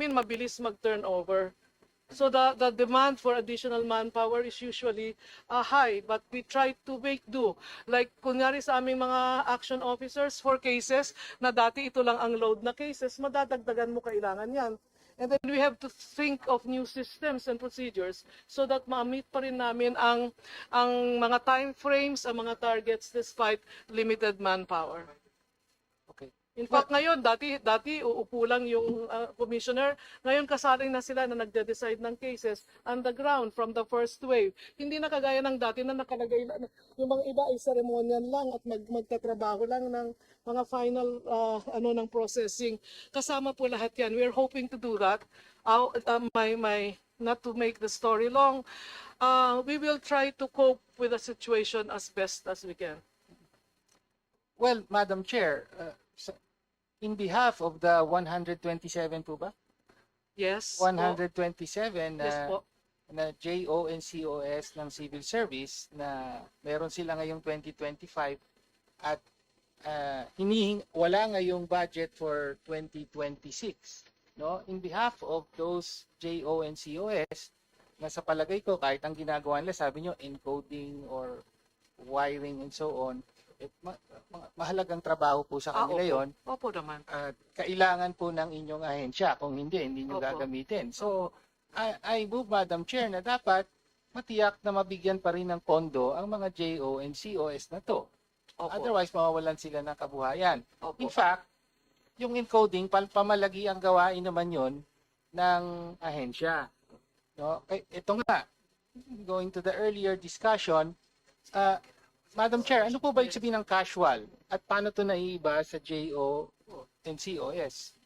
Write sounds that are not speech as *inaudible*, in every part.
namin mabilis mag-turnover. So the, the demand for additional manpower is usually uh, high, but we try to make do. Like, kunyari sa aming mga action officers for cases na dati ito lang ang load na cases, madadagdagan mo kailangan yan. And then we have to think of new systems and procedures so that ma-meet pa rin namin ang, ang mga time frames, ang mga targets despite limited manpower. In fact, ngayon, dati, dati uupo lang yung uh, commissioner. Ngayon, kasali na sila na nagde-decide ng cases on the ground from the first wave. Hindi na kagaya ng dati na nakalagay na, yung mga iba ay ceremonial lang at mag, magtatrabaho lang ng mga final uh, ano ng processing. Kasama po lahat yan. We're hoping to do that. Uh, uh, my, my, not to make the story long, uh, we will try to cope with the situation as best as we can. Well, Madam Chair, uh, in behalf of the 127 po ba? Yes? 127 Oh, yes na, po. na JO and COS ng civil service na meron sila ngayong 2025 at uh, hinihing wala ngayong budget for 2026 no in behalf of those JO and COS na sa palagay ko kahit ang ginagawa nila sabi nyo encoding or wiring and so on eh, ma- ma- mahalagang trabaho po sa Ah, kanila opo. yon Opo naman. at kailangan po ng inyong ahensya. Kung hindi, hindi nyo Opo. gagamitin. So, I, I move, Madam Chair, na dapat matiyak na mabigyan pa rin ng pondo ang mga JO and COS na to. Opo. Otherwise, mawawalan sila ng kabuhayan. Opo. In fact, yung encoding, pal pamalagi ang gawain naman yon ng ahensya. No? Eh, Ito nga, going to the earlier discussion, uh, Madam Chair, ano po ba ibig sabihin ng casual? At paano to naiiba sa JO and COS?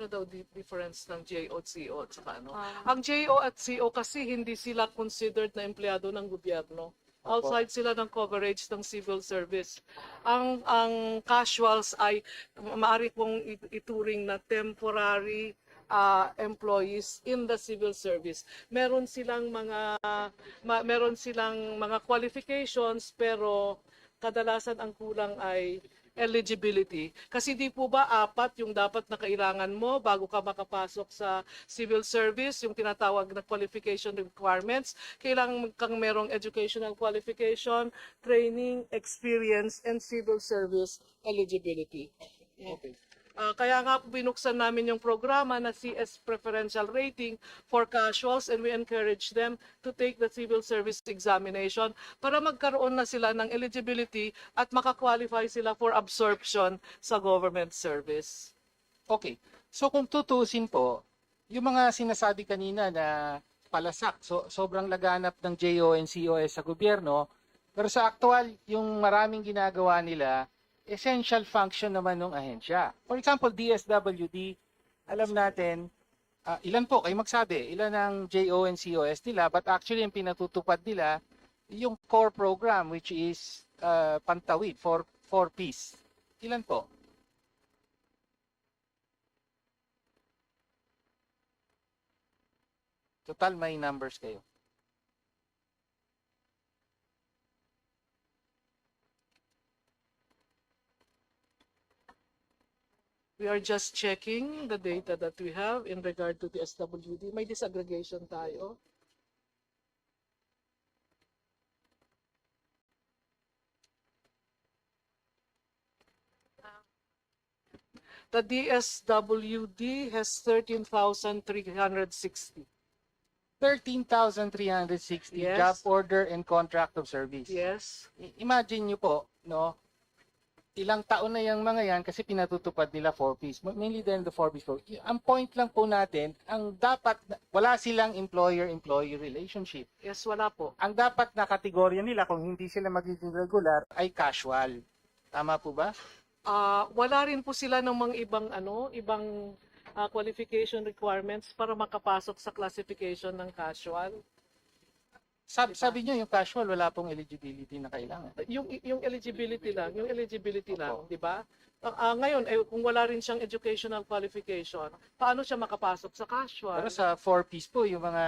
ano daw di difference ng JO at CO at saka ano? Ang JO at CO kasi hindi sila considered na empleyado ng gobyerno. Outside sila ng coverage ng civil service. Ang ang casuals ay maaari kong it- ituring na temporary ah, employees in the civil service. Meron silang mga ma- meron silang mga qualifications pero kadalasan ang kulang ay eligibility. Kasi di po ba apat yung dapat na kailangan mo bago ka makapasok sa civil service, yung tinatawag na qualification requirements. Kailangan kang merong educational qualification, training, experience, and civil service eligibility. Okay. Ah, kaya nga po binuksan namin yung programa na CS Preferential Rating for Casuals and we encourage them to take the civil service examination para magkaroon na sila ng eligibility at makakwalify sila for absorption sa government service. Okay. So kung tutusin po, yung mga sinasabi kanina na palasak, so sobrang laganap ng JO and COS sa gobyerno, pero sa aktual, yung maraming ginagawa nila, essential function naman ng ahensya. For example, DSWD, alam natin, ah, ilan po, kayo magsabi, ilan ang JO and COS nila, but actually yung pinatutupad nila, yung core program, which is ah, Pantawid, for, for peace. Ilan po? Total may numbers kayo. We are just checking the data that we have in regard to the SWD. May disaggregation tayo. The DSWD has 13,360. 13,360 Yes. job order and contract of service. Yes. I- Imagine nyo po, no? Ilang taon na yung mga yan kasi pinatutupad nila 4Ps. Mainly then the 4Ps. po. Ang point lang po natin, ang dapat, wala silang employer-employee relationship. Yes, wala po. Ang dapat na kategorya nila kung hindi sila magiging regular ay casual. Tama po ba? Ah, wala rin po sila ng mga ibang ano, ibang ah, qualification requirements para makapasok sa classification ng casual. Sabi, sabi nyo yung casual, wala pong eligibility na kailangan. Yung yung eligibility lang, yung eligibility lang. 'di ba? Ah, ah, ngayon eh, kung wala rin siyang educational qualification, paano siya makapasok sa casual? Pero sa 4Ps po, yung mga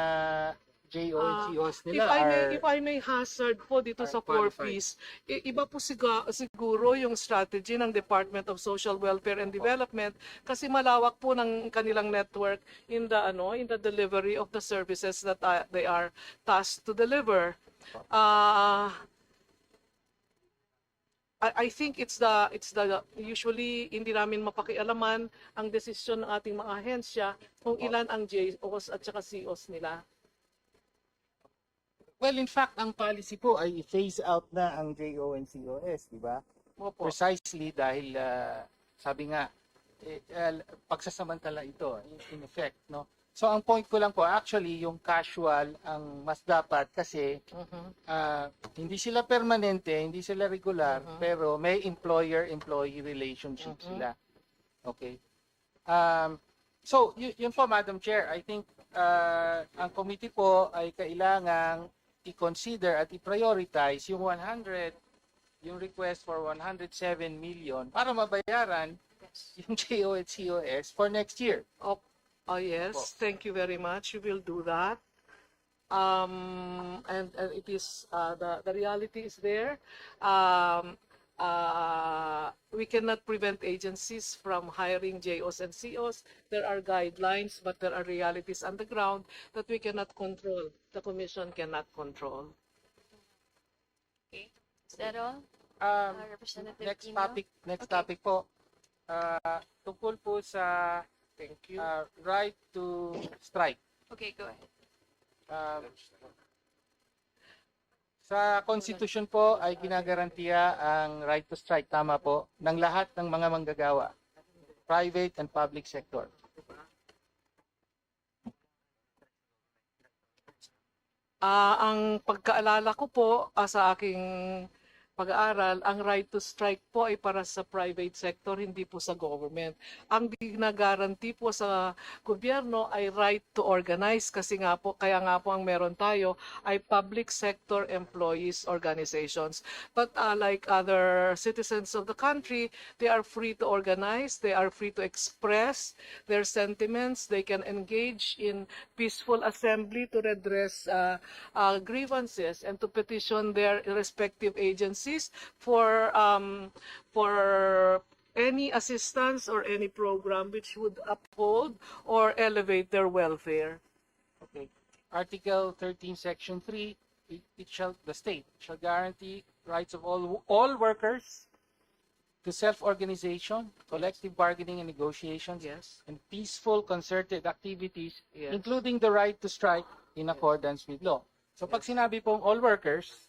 JO Ah, COs If nila I may, are if I may hazard po dito sa qualified. 4Ps, i- iba po siga, siguro yung strategy ng Department of Social Welfare and Development kasi malawak po ng kanilang network in the ano in the delivery of the services that uh, they are tasked to deliver. Uh, I, I think it's the it's the usually hindi namin mapakialaman ang desisyon ng ating mga ahensya kung ilan ang JOs at saka COs nila. Well, in fact, ang policy po ay phase out na ang JO and COS, di ba? Opo. Precisely dahil ah, sabi nga eh, ah, pagsasamantala ito in, in effect, no? So ang point ko lang po actually yung casual ang mas dapat kasi Mhm. ah, hindi sila permanente, hindi sila regular, Mhm. pero may employer-employee relationship Mhm. sila. Okay. Um, so, y- yun po, Madam Chair, I think ah, ang committee po ay kailangang i-consider at i-prioritize yung 100, yung request for 107 million para mabayaran yung JO at COS for next year. Oh, oh yes, Po. thank you very much. We will do that. Um, and, and it is uh, the the reality is there. Um, uh, we cannot prevent agencies from hiring JOs and COs. There are guidelines, but there are realities on the ground that we cannot control. The commission cannot control. Is that all? Um, Uh, Representative next Tino? topic, next Okay. topic po. Ah, tungkol po sa Thank you. ah, right to strike. Okay, go ahead. Um, sa Constitution po ay ginagarantiya ang right to strike, tama po, ng lahat ng mga manggagawa, private and public sector. Ah, ang pagkaalala ko po ah, sa aking pag-aaral, ang right to strike po ay para sa private sector, hindi po sa government. Ang ginagaranti po sa gobyerno ay right to organize kasi nga po, kaya nga po ang meron tayo ay public sector employees organizations. But uh, like other citizens of the country, they are free to organize, they are free to express their sentiments, they can engage in peaceful assembly to redress uh, uh, grievances and to petition their respective agencies for um, for any assistance or any program which would uphold or elevate their welfare. Okay. Article 13, Section 3, it, it shall, the state shall guarantee rights of all, all workers to self-organization, collective bargaining and negotiations, Yes. and peaceful concerted activities, Yes. including the right to strike in accordance with law. So pag sinabi pong all workers,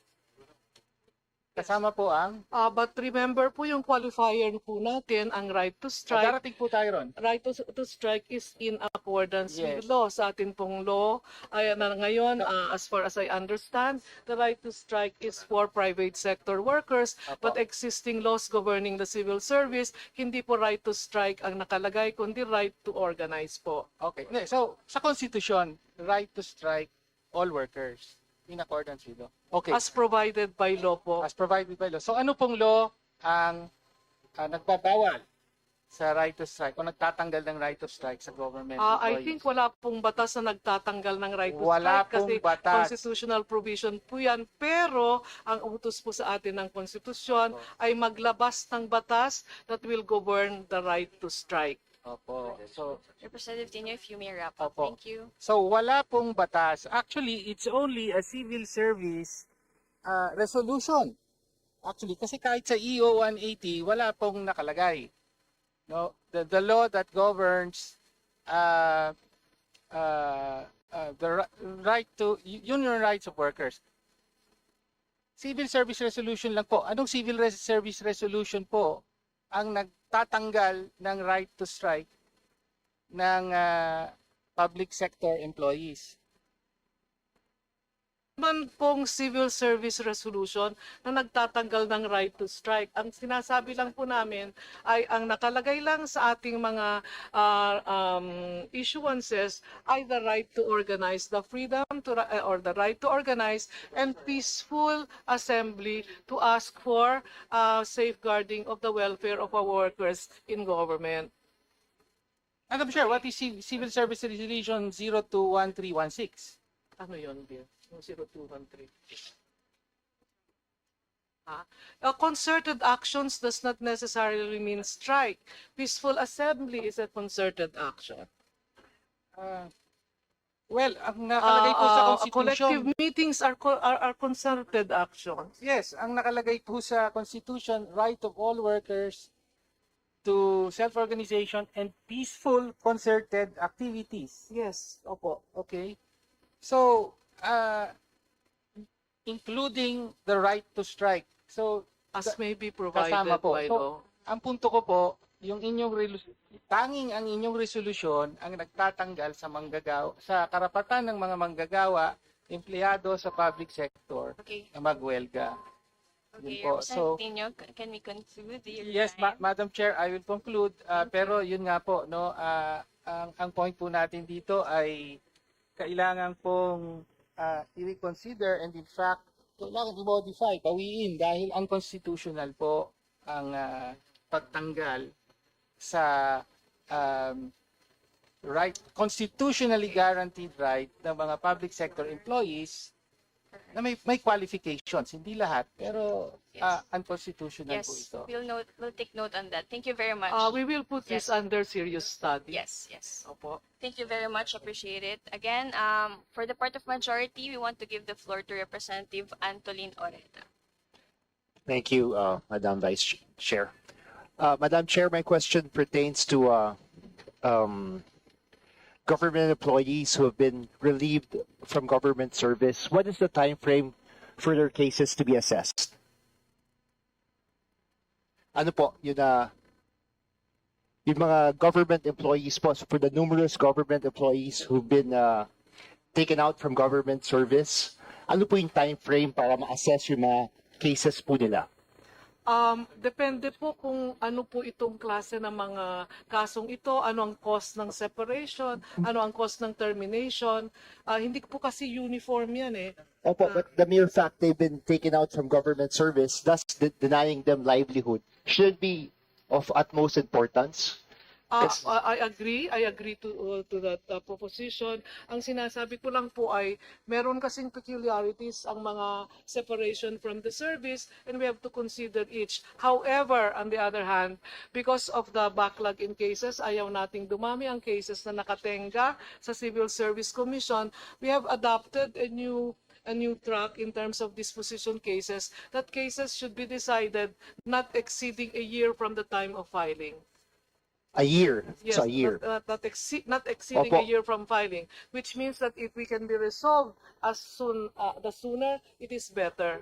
kasama po ang, Uh, but remember po yung qualifier po natin, ang right to strike. darating po tayo ron. right to, to strike is in accordance with Yes. law. Sa atin pong law, ay na ngayon, uh, as far as I understand, the right to strike is for private sector workers, Apo. but existing laws governing the civil service, hindi po right to strike ang nakalagay, kundi right to organize po. Okay. So, sa Constitution, right to strike all workers in accordance with law. Okay. As provided by law po. as provided by law. So ano pong law ang ah, nagbabawal sa right to strike o nagtatanggal ng right to strike sa government Uh, I employees? think wala pong batas na nagtatanggal ng right to Wala strike kasi batas. constitutional provision po yan. Pero ang utos po sa atin ng konstitusyon ay maglabas ng batas that will govern the right to strike. Opo. So, Representative Tino, if you may wrap up. Opo. Thank you. so wala pong batas. Actually, it's only a civil service ah, resolution. Actually, kasi kahit sa EO 180, wala pong nakalagay. No, the, the law that governs uh, uh, uh, the ri- right to union rights of workers. Civil Service Resolution lang po. Anong Civil Res- Service Resolution po ang nagtatanggal ng right to strike ng ah, public sector employees? Man pong civil service resolution na nagtatanggal ng right to strike. Ang sinasabi lang po namin ay ang nakalagay lang sa ating mga ah, um, issuances ay the right to organize, the freedom to or the right to organize and peaceful assembly to ask for ah, safeguarding of the welfare of our workers in government. I'm sure, what is Civ- Civil Service Resolution 021316? Ano yun, Bill? Yung 0213. Ah, uh, concerted actions does not necessarily mean strike. Peaceful assembly is a concerted action. Ah, well, ang nakalagay po sa Ah, ah, Constitution, collective meetings are, co- are are concerted actions. yes, ang nakalagay po sa Constitution, right of all workers to self-organization and peaceful concerted activities. Yes, opo. Okay? So, uh, including the right to strike. So, As may be provided kasama po. by So, law. ang punto ko po, yung inyong tanging ang inyong resolusyon ang nagtatanggal sa manggagawa sa karapatan ng mga manggagawa, empleyado sa public sector Okay. na magwelga. Okay, Yun po. So, c- can we conclude your yes, ma-? Madam Chair, I will conclude. Uh, pero yun nga po, no, ah, ang, ang point po natin dito ay kailangan pong uh, i-reconsider and in fact, kailangan i-modify, pawiin dahil unconstitutional po ang ah, pagtanggal sa um, right constitutionally guaranteed right ng mga public sector employees na may may qualifications hindi lahat pero ah, unconstitutional po Yes, ito. we'll note, we'll take note on that. Thank you very much. Uh, we will put this Yes. under serious study. Yes, yes. Opo. Thank you very much. Appreciate it. Again, um, for the part of majority, we want to give the floor to Representative Antolin Oreta. Thank you, uh, Madam Vice Ch- Chair. Uh, Madam Chair, my question pertains to uh, um, government employees who have been relieved from government service. What is the time frame for their cases to be assessed? Ano po, yun na yung mga government employees po, for the numerous government employees who've been uh, taken out from government service, ano po yung time frame para ma-assess yung mga cases po nila? Um, depende po kung ano po itong klase ng mga kasong ito, ano ang cause ng separation, ano ang cause ng termination. Ah, hindi po kasi uniform yan eh. Opo, but the mere fact they've been taken out from government service, thus de- denying them livelihood, should be of utmost importance. Yes. I I agree. I agree to uh, to that uh, proposition. Ang sinasabi ko lang po ay meron kasing peculiarities ang mga separation from the service and we have to consider each. However, on the other hand, because of the backlog in cases, ayaw nating dumami ang cases na nakatenga sa Civil Service Commission. We have adopted a new a new track in terms of disposition cases that cases should be decided not exceeding a year from the time of filing. A year. Yes, so a year. Not, not, not, exceed, not exceeding Opo. a year from filing, which means that if we can be resolved as soon, uh, the sooner, it is better.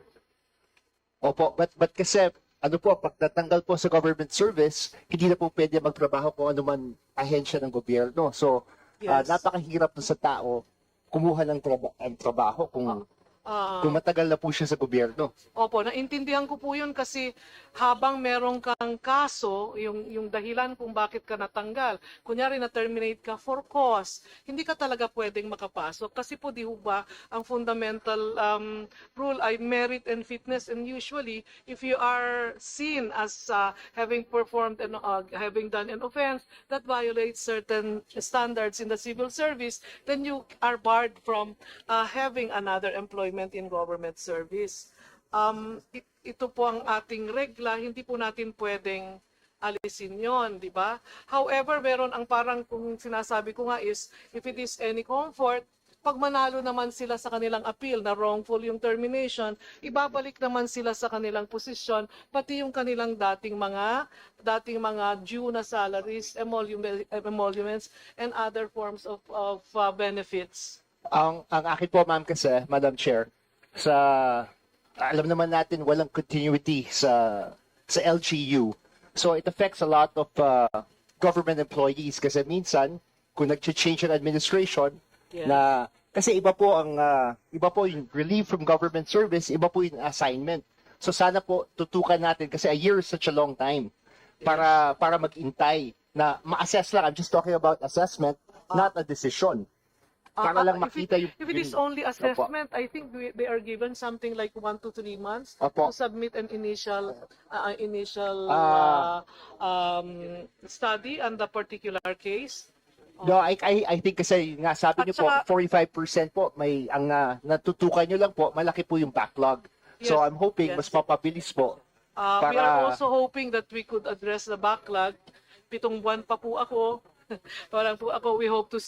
Opo, but, but kasi, ano po, pag natanggal po sa government service, hindi na po pwede magtrabaho kung ano man ahensya ng gobyerno. So, ah, Yes. napakahirap na sa tao kumuha ng traba- ang trabaho kung, Ah, kung matagal na po siya sa gobyerno. Opo, naintindihan ko po yun kasi habang meron kang kaso, yung, yung dahilan kung bakit ka natanggal, kunyari na-terminate ka for cause, hindi ka talaga pwedeng makapasok. Kasi po di ba, ang fundamental um, rule ay merit and fitness and usually, if you are seen as uh, having performed and uh, having done an offense that violates certain standards in the civil service, then you are barred from uh, having another employment in government service. Um, it- ito po ang ating regla, hindi po natin pwedeng alisin yon, di ba? However, meron ang parang kung sinasabi ko nga is, if it is any comfort, pag manalo naman sila sa kanilang appeal na wrongful yung termination, ibabalik naman sila sa kanilang posisyon, pati yung kanilang dating mga dating mga due na salaries, emolument- emoluments, and other forms of, of uh, benefits. Ang ang akin po ma'am kasi, Madam Chair, sa alam naman natin walang continuity sa sa LGU. So it affects a lot of uh, government employees kasi minsan kung nag-change ang administration Yes. na kasi iba po ang uh, iba po yung relief from government service, iba po yung assignment. So sana po tutukan natin kasi a year is such a long time para para mag-intay na ma-assess lang. I'm just talking about assessment, not a decision. Ah, Para lang ah, makita if it, yung- If it is only assessment, I think we, they are given something like one to three months to Opo. submit an initial uh, initial Ah. uh, um, study on the particular case. No, I, I, I think kasi nga sabi niyo po, saka- 45% po, may, ang ah, natutukan niyo lang po, malaki po yung backlog. So Yes, I'm hoping yes. mas mapabilis po. Uh, we Para- are also hoping that we could address the backlog. Pitong buwan pa po ako. *laughs* Parang po ako, we hope to